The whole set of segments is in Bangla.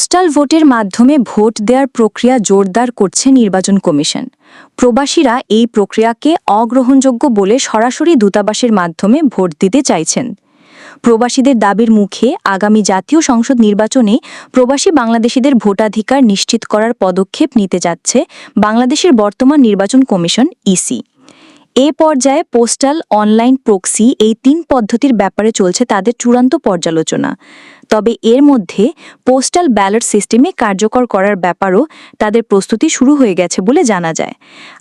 পোস্টাল ভোটের মাধ্যমে ভোট দেওয়ার প্রক্রিয়া জোরদার করছে নির্বাচন কমিশন। প্রবাসীরা এই প্রক্রিয়াকে অগ্রহণযোগ্য বলে সরাসরি দূতাবাসের মাধ্যমে ভোট দিতে চাইছেন। প্রবাসীদের দাবির মুখে আগামী জাতীয় সংসদ নির্বাচনে প্রবাসী বাংলাদেশিদের ভোটাধিকার নিশ্চিত করার পদক্ষেপ নিতে যাচ্ছে বাংলাদেশের বর্তমান নির্বাচন কমিশন, ইসি। এ পর্যায়ে পোস্টাল অনলাইন প্রক্সি এই তিন পদ্ধতির ব্যাপারে চলছে তাদের চূড়ান্ত পর্যালোচনা। তবে এর মধ্যে পোস্টাল ব্যালট সিস্টেমে কার্যকর করার ব্যাপারও তাদের প্রস্তুতি শুরু হয়ে গেছে বলে জানা যায়।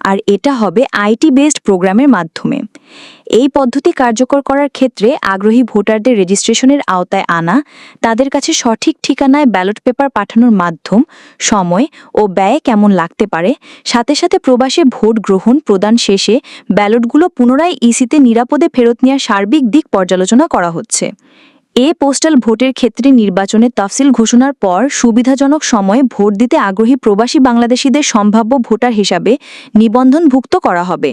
আর এটা হবে আইটি বেসড প্রোগ্রামের মাধ্যমে। এই পদ্ধতি কার্যকর করার ক্ষেত্রে আগ্রহী ভোটারদের রেজিস্ট্রেশনের আওতায় আনা, তাদের কাছে সঠিক ঠিকানায় ব্যালট পেপার পাঠানোর মাধ্যম, সময় ও ব্যয় কেমন লাগতে পারে, সাথে সাথে প্রবাসে ভোট গ্রহণ প্রদান শেষে ব্যালটগুলো পুনরায় ইসিতে নিরাপদে ফেরত নেওয়ার সার্বিক দিক পর্যালোচনা করা হচ্ছে। এ পোস্টাল ভোটের ক্ষেত্রে নির্বাচনের তফসিল ঘোষণার পর সুবিধাজনক সময়ে ভোট দিতে আগ্রহী প্রবাসী বাংলাদেশিদের সম্ভাব্য ভোটার হিসাবে নিবন্ধনভুক্ত করা হবে।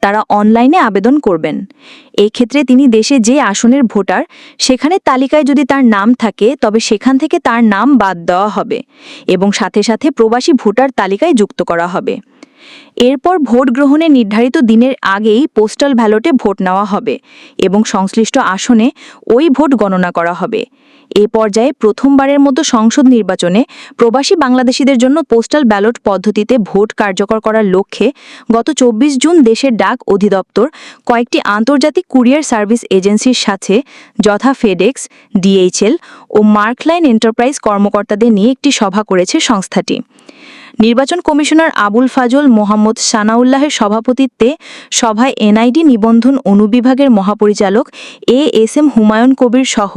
তারা অনলাইনে আবেদন করবেন। এই ক্ষেত্রে তিনি দেশে যে আসনের ভোটার সেখানে তালিকায় যদি তার নাম থাকে, তবে সেখান থেকে তার নাম বাদ দেওয়া হবে এবং সাথে সাথে প্রবাসী ভোটার তালিকায় যুক্ত করা হবে। এরপর ভোট গ্রহণের নির্ধারিত দিনের আগেই পোস্টাল ব্যালটে ভোট নেওয়া হবে এবং সংশ্লিষ্ট আসনে ওই ভোট গণনা করা হবে। এ পর্যায়ে প্রথমবারের মতো সংসদ নির্বাচনে প্রবাসী বাংলাদেশিদের জন্য পোস্টাল ব্যালট পদ্ধতিতে ভোট কার্যকর করার লক্ষ্যে গত চব্বিশ জুন দেশের ডাক অধিদপ্তর কয়েকটি আন্তর্জাতিক কুরিয়ার সার্ভিস এজেন্সির সাথে যথা ফেডেক্স, ডিএইচএল ও মার্কলাইন এন্টারপ্রাইজ কর্মকর্তাদের নিয়ে একটি সভা করেছে সংস্থাটি। নির্বাচন কমিশনার আবুল ফাজল মোহাম্মদ সানাউল্লাহের সভাপতিত্বে সভায় এনআইডি নিবন্ধন অনুবিভাগের মহাপরিচালক A S M Humayun Kabir সহ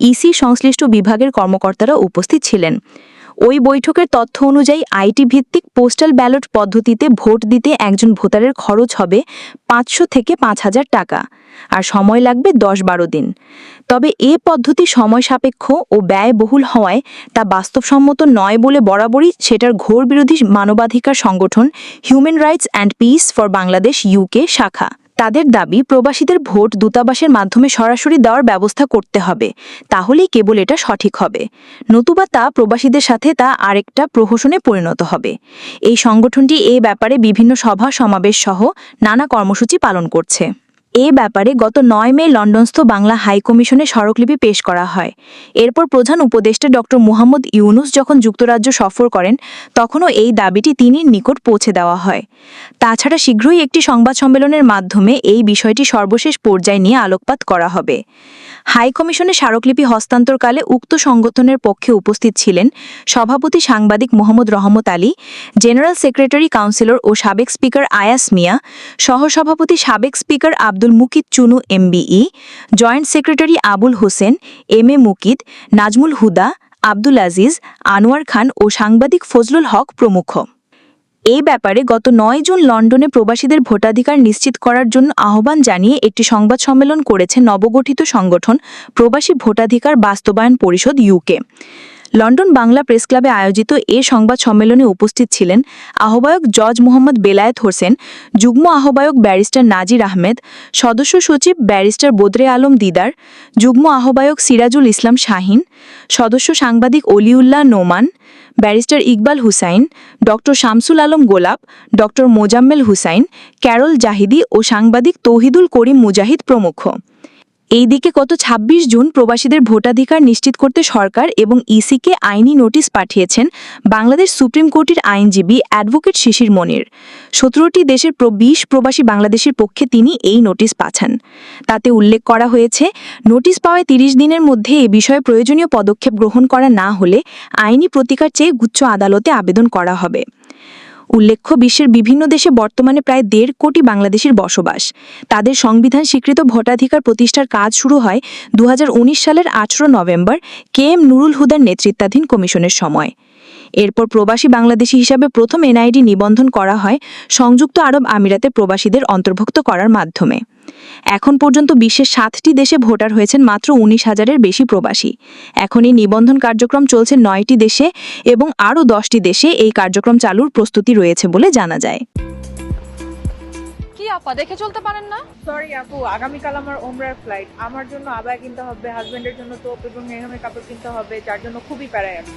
ইসি সংশ্লিষ্ট বিভাগের কর্মকর্তারা উপস্থিত ছিলেন। ওই বৈঠকের তথ্য অনুযায়ী আইটি ভিত্তিক পোস্টাল ব্যালট পদ্ধতিতে ভোট দিতে একজন ভোটারের খরচ হবে পাঁচশো থেকে পাঁচ হাজার টাকা আর সময় লাগবে দশ বারো দিন। তবে এ পদ্ধতি সময় সাপেক্ষ ও ব্যয়বহুল হওয়ায় তা বাস্তবসম্মত নয় বলে বরাবরই সেটার ঘোর বিরোধী মানবাধিকার সংগঠন human rights and peace for Bangladesh UK শাখা। তাদের দাবি প্রবাসীদের ভোট দূতাবাসের মাধ্যমে সরাসরি দেওয়ার ব্যবস্থা করতে হবে, তাহলেই কেবল এটা সঠিক হবে। নতুবা তা প্রবাসীদের সাথে তা আরেকটা প্রহসনে পরিণত হবে। এই সংগঠনটি এ ব্যাপারে বিভিন্ন সভা, সমাবেশ সহ নানা কর্মসূচি পালন করছে। এ ব্যাপারে গত নয় মে লন্ডনস্থ বাংলা হাইকমিশনে স্মারকলিপি পেশ করা হয়। এরপর প্রধান উপদেষ্টা ডক্টর মুহাম্মদ ইউনুস যখন যুক্তরাজ্য সফর করেন, তখনও এই দাবিটি তিনি নিকট পৌঁছে দেওয়া হয়। তাছাড়া শীঘ্রই একটি সংবাদ সম্মেলনের মাধ্যমে এই বিষয়টি সর্বশেষ পর্যায়ে নিয়ে আলোকপাত করা হবে। হাইকমিশনে স্মারকলিপি হস্তান্তরকালে উক্ত সংগঠনের পক্ষে উপস্থিত ছিলেন সভাপতি সাংবাদিক Mohammad Rahmat Ali, general secretary councillor ও সাবেক স্পিকার আয়াস মিয়া, সহসভাপতি সাবেক speaker Abdul Mukid Chunu MBE joint secretary Abul Hossain M A Mukid Nazmul Huda, Abdul Aziz, Anwar Khan ও সাংবাদিক ফজলুল হক প্রমুখ। এই ব্যাপারে গত নয় জুন লন্ডনে প্রবাসীদের ভোটাধিকার নিশ্চিত করার জন্য আহ্বান জানিয়ে একটি সংবাদ সম্মেলন করেছে নবগঠিত সংগঠন প্রবাসী ভোটাধিকার বাস্তবায়ন পরিষদ, ইউকে। লন্ডন বাংলা প্রেস ক্লাবে আয়োজিত এ সংবাদ সম্মেলনে উপস্থিত ছিলেন আহ্বায়ক জজ মোহাম্মদ বেলায়েত হোসেন, যুগ্ম আহ্বায়ক ব্যারিস্টার নাজির আহমেদ, সদস্য সচিব ব্যারিস্টার বদরে আলম দিদার, যুগ্ম আহ্বায়ক সিরাজুল ইসলাম শাহিন, সদস্য সাংবাদিক Oliullah Noman, barrister Iqbal Hussain, doctor Shamsul Alam Golap, doctor Mozammel Hussain, Carol Zahidi ও সাংবাদিক তৌহিদুল করিম মুজাহিদ প্রমুখ। এইদিকে গত ২৬ জুন প্রবাসীদের ভোটাধিকার নিশ্চিত করতে সরকার এবং ইসিকে আইনি নোটিশ পাঠিয়েছেন বাংলাদেশ সুপ্রিম কোর্টের আইনজীবী অ্যাডভোকেট শিশির মনির। সতেরোটি দেশের বিশ প্রবাসী বাংলাদেশের পক্ষে তিনি এই নোটিশ পাঠান। তাতে উল্লেখ করা হয়েছে, নোটিশ পাওয়ায় তিরিশ দিনের মধ্যে এ বিষয়ে প্রয়োজনীয় পদক্ষেপ গ্রহণ করা না হলে আইনি প্রতিকার চেয়ে গুচ্ছ আদালতে আবেদন করা হবে। উল্লেখ্য, বিশ্বের বিভিন্ন দেশে বর্তমানে প্রায় দেড় কোটি বাংলাদেশের বসবাস। তাদের সংবিধান স্বীকৃত ভোটাধিকার প্রতিষ্ঠার কাজ শুরু হয় দু হাজার উনিশ সালের আঠেরো নভেম্বর কে এম নুরুল হুদার নেতৃত্বাধীন কমিশনের সময়। এরপর প্রবাসী বাংলাদেশি হিসাবে প্রথম এনআইডি নিবন্ধন করা হয় সংযুক্ত আরব আমিরাতে প্রবাসীদের অন্তর্ভুক্ত করার মাধ্যমে। এখন পর্যন্ত বিশ্বের সাতটি দেশে ভোটার হয়েছেন মাত্র উনিশ হাজারের বেশি প্রবাসী। এখন এই নিবন্ধন কার্যক্রম চলছে নয়টি দেশে এবং আরও দশটি দেশে এই কার্যক্রম চালুর প্রস্তুতি রয়েছে বলে জানা যায়। কি আপা দেখে চলতে পারেন না? সরি আপু আগামীকাল আমার ওমরার ফ্লাইট আমার জন্য আবায় কিনতে হবে হাজবেন্ডের জন্য তোপ এবং মেহমের কাপড় কিনতে হবে যার জন্য খুবই প্যারায় আছি।